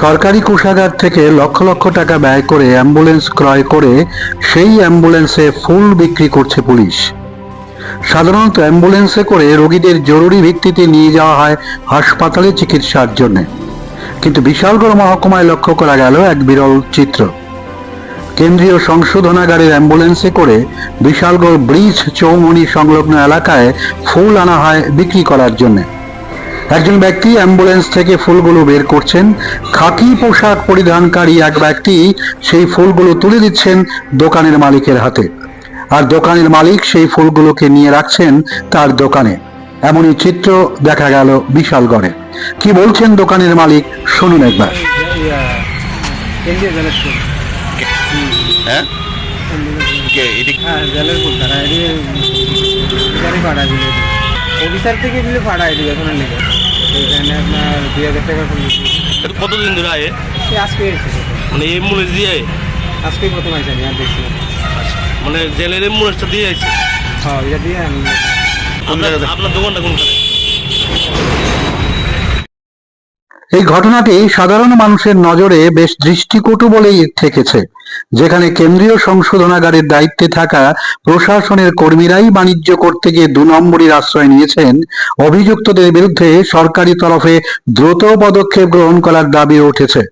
সরকারি কোষাগার থেকে লক্ষ লক্ষ টাকা ব্যয় করে অ্যাম্বুলেন্স ক্রয় করে সেই অ্যাম্বুলেন্সে ফুল বিক্রি করছে পুলিশ। সাধারণত অ্যাম্বুলেন্সে করে রোগীদের জরুরি ভিত্তিতে নিয়ে যাওয়া হয় হাসপাতালে চিকিৎসার জন্য। কিন্তু বিশালগড় মহকুমায় লক্ষ্য করা গেল এক বিরল চিত্র। কেন্দ্রীয় সংশোধনাগারের অ্যাম্বুলেন্সে করে বিশালগড় ব্রিজ চৌমনি সংলগ্ন এলাকায় ফুল আনা হয় বিক্রি করার জন্য। একজন ব্যক্তি অ্যাম্বুলেন্স থেকে ফুলগুলো বের করছেন। খাকি পোশাক পরিধানকারী এক ব্যক্তি সেই ফুলগুলো তুলে দিচ্ছেন দোকানের মালিকের হাতে। আর দোকানের মালিক সেই ফুলগুলোকে নিয়ে রাখছেন তার দোকানে। এমনই চিত্র দেখা গেল বিশালগড়ে। কি বলছেন দোকানের মালিক? শুনুন একবার। হ্যাঁ? হ্যাঁ অফিসার থেকে দিলে ভাড়া এদিকে এখন লেগে এখানে আপনার দুই হাজার টাকা করে এটা কতদিন ধরে আয়ে? সে আজকে এসেছে। মানে এম্বুলেন্স দিয়ে আয়ে? আজকেই প্রথম আসে আমি আর দেখছি মানে জেলের এম্বুলেন্সটা দিয়ে আইছে হ্যাঁ এটা দিয়ে আমি আপনার আপনার দোকানটা কোনখানে? এই ঘটনাটি সাধারণ মানুষের নজরে বেশ দৃষ্টিকটু বলেই থেকেছে, যেখানে কেন্দ্রীয় সংশোধনাগারের দায়িত্বে থাকা প্রশাসনের কর্মীরাই বাণিজ্য করতে গিয়ে দু নম্বরের আশ্রয় নিয়েছেন। অভিযুক্তদের বিরুদ্ধে সরকারি তরফে দ্রুত পদক্ষেপ গ্রহণ করার দাবি উঠেছে।